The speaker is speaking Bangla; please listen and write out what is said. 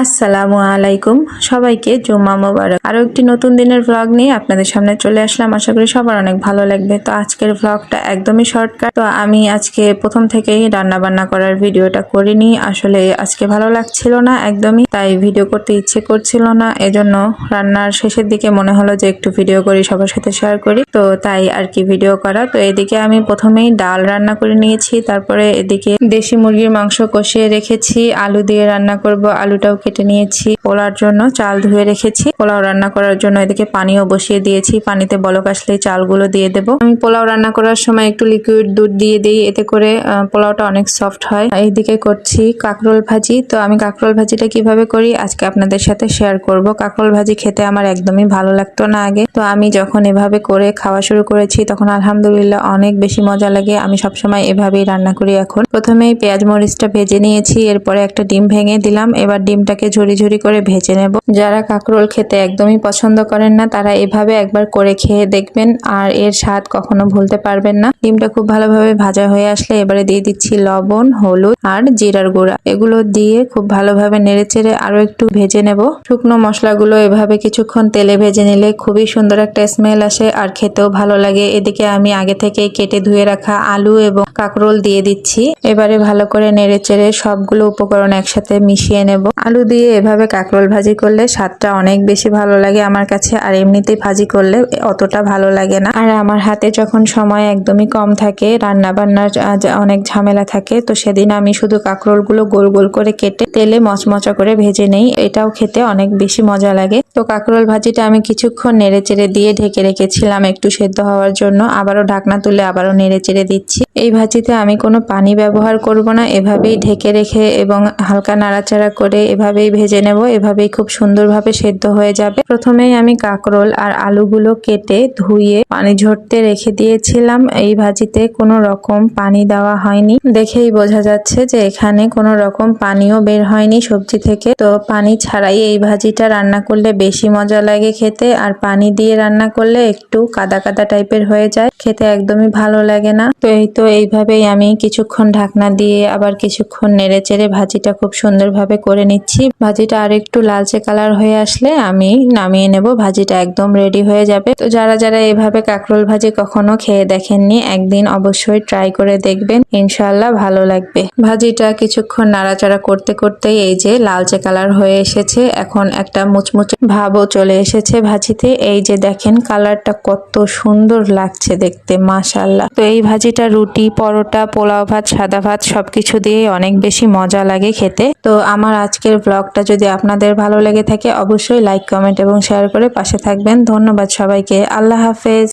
আসসালামু আলাইকুম। সবাইকে জুম্মা মোবারক। আরও একটি নতুন দিনের ভ্লগ নিয়ে আপনাদের সামনে চলে আসলাম। আশা করি সবার অনেক ভালো লাগবে। তো আজকের ভ্লগটা একদমই শর্টকাট তো আমি আজকে প্রথম থেকেই রান্না বান্না করার ভিডিওটা করিনি। আসলে আজকে ভালো লাগছিল না একদমই, তাই ভিডিও করতে ইচ্ছে করছিল না। এজন্য রান্নার শেষের দিকে মনে হলো যে একটু ভিডিও করি, সবার সাথে শেয়ার করি। তো তাই আর কি ভিডিও করা। তো এদিকে আমি প্রথমেই ডাল রান্না করে নিয়েছি। তারপরে এদিকে দেশি মুরগির মাংস কষিয়ে রেখেছি। আলু দিয়ে রান্না করব। আলুটাও কেটে নিয়েছি। পোলার জন্য চাল ধুয়ে রেখেছি। পোলাও রান্না করার জন্য এদিকে পানিও বসিয়ে দিয়েছি। পানিতে বলক আসলে চালগুলো দিয়ে দেবো। আমি পোলাও রান্না করার সময় একটু লিকুইড দুধ দিয়ে দিই। এতে করে পোলাওটা অনেক সফট হয়। এইদিকে করছি কাকরোল ভাজি। তো আমি কাকরোল ভাজিটা কীভাবে করি আজকে আপনাদের সাথে শেয়ার করব। কাকরোল ভাজি খেতে আমার একদমই ভালো লাগতো না আগে। তো আমি যখন এভাবে করে খাওয়া শুরু করেছি, তখন আলহামদুলিল্লাহ অনেক বেশি মজা লাগে। আমি সবসময় এভাবেই রান্না করি এখন। প্রথমেই পেঁয়াজ মরিচটা ভেজে নিয়েছি। এরপরে একটা ডিম ভেঙে দিলাম। এবার ডিমটাকে ঝুরি ঝুরি করে ভেজে নেব। যারা কাকরোল খেতে একদমই পছন্দ করেন না, তারা এভাবে একবার করে খেয়ে দেখবেন আর এর স্বাদ কখনো ভুলতে পারবেন না। ডিমটা খুব ভালোভাবে ভাজা হয়ে আসলে এবারে দিয়ে দিচ্ছি লবণ, হলুদ আর জিরার গুঁড়া। এগুলো দিয়ে খুব ভালোভাবে নেড়েচেড়ে আরও একটু ভেজে নেব। শুকনো মশলাগুলো এভাবে কিছুক্ষণ তেলে ভেজে নিলে খুবই সুন্দর একটা স্মেল আসে আর খেতেও ভালো লাগে। এদিকে আমি আগে থেকে কেটে ধুয়ে রাখা আলু এবং কাকরোল দিয়ে দিচ্ছি। এবারে ভালো করে নেড়েচেড়ে সবগুলো উপকরণ একসাথে মিশিয়ে নেব। আলু দিয়ে এভাবে কাকরোল ভাজি করলে স্বাদটা অনেক বেশি ভালো লাগে আমার কাছে, আর এমনিতেই ভাজি করলে অতটা ভালো লাগে না। আর আমার হাতে যখন সময় একদমই কম থাকে রান্না বান্নার অনেক ঝামেলা থাকে, তো সেদিন আমি শুধু কাকরোলগুলো গোল গোল করে কেটে তেলে মচমচা করে ভেজে নেই, এটাও খেতে অনেক বেশি মজা লাগে। তো কাকরোল ভাজিটা আমি কিছুক্ষণ নেড়ে চেড়ে দিয়ে ঢেকে রেখেছিলাম একটু সেদ্ধ হওয়ার জন্য, আবারও ঢাকনা তুলে আবারও নেড়ে চেড়ে দিচ্ছি। এই ভাজিতে আমি কোনো পানি ব্যবহার করব না, এভাবেই ঢেকে রেখে এবং হালকা নাড়াচাড়া করে এভাবেই ভেজে নেব, এভাবেই খুব সুন্দরভাবে সেদ্ধ হয়ে যাবে। প্রথমেই আমি কাকরোল আর আলুগুলো কেটে ধুয়ে পানি ঝরতে রেখে দিয়েছিলাম। এই ভাজিতে কোনো রকম পানি দেওয়া হয়নি। দেখেই বোঝা যাচ্ছে যে এখানে কোনো রকম পানিও বের হয়নি সবজি থেকে। তো পানি ছাড়াই এই ভাজিটা রান্না করলে বেশি মজা লাগে খেতে। আর পানি দিয়ে রান্না করলে একটু কাদা কাদা টাইপের হয়ে যায়। খেতে একদমই ভালো লাগে না। তো এই তো এইভাবেই আমি কিছুক্ষণ ঢাকনা দিয়ে আবার কিছুক্ষণ নেড়ে চেড়ে ভাজিটা খুব সুন্দরভাবে করে নিচ্ছি। ভাজিটা আর একটু লালচে কালার হয়ে আসলে আমি নামিয়ে নেব। ভাজিটা একদম রেডি হয়ে যাবে। তো যারা যারা এভাবে কাকরোল ভাজি কখনো খেয়ে দেখেননি, একদিন অবশ্যই ট্রাই করে দেখবেন। ইনশাল্লাহ ভালো লাগবে। ভাজিটা কিছুক্ষণ নাড়াচাড়া করতে করতেই এই যে লালচে কালার হয়ে এসেছে, এখন একটা মুচমুচে ভাবও চলে এসেছে ভাজিতে। এই যে দেখেন, কালারটা কত সুন্দর লাগছে দেখতে মাশাল্লাহ তো এই ভাজিটা রুটি, পরোটা, পোলাও ভাত, সাদা ভাত, সবকিছু দিয়ে অনেক বেশি মজা লাগে খেতে। তো আমার আজকের ব্লগটা যদি আপনাদের ভালো লেগে থাকে, অবশ্যই লাইক কমেন্ট এবং শেয়ার করে পাশে থাকবেন। ধন্যবাদ সবাইকে। আল্লাহ হাফেজ।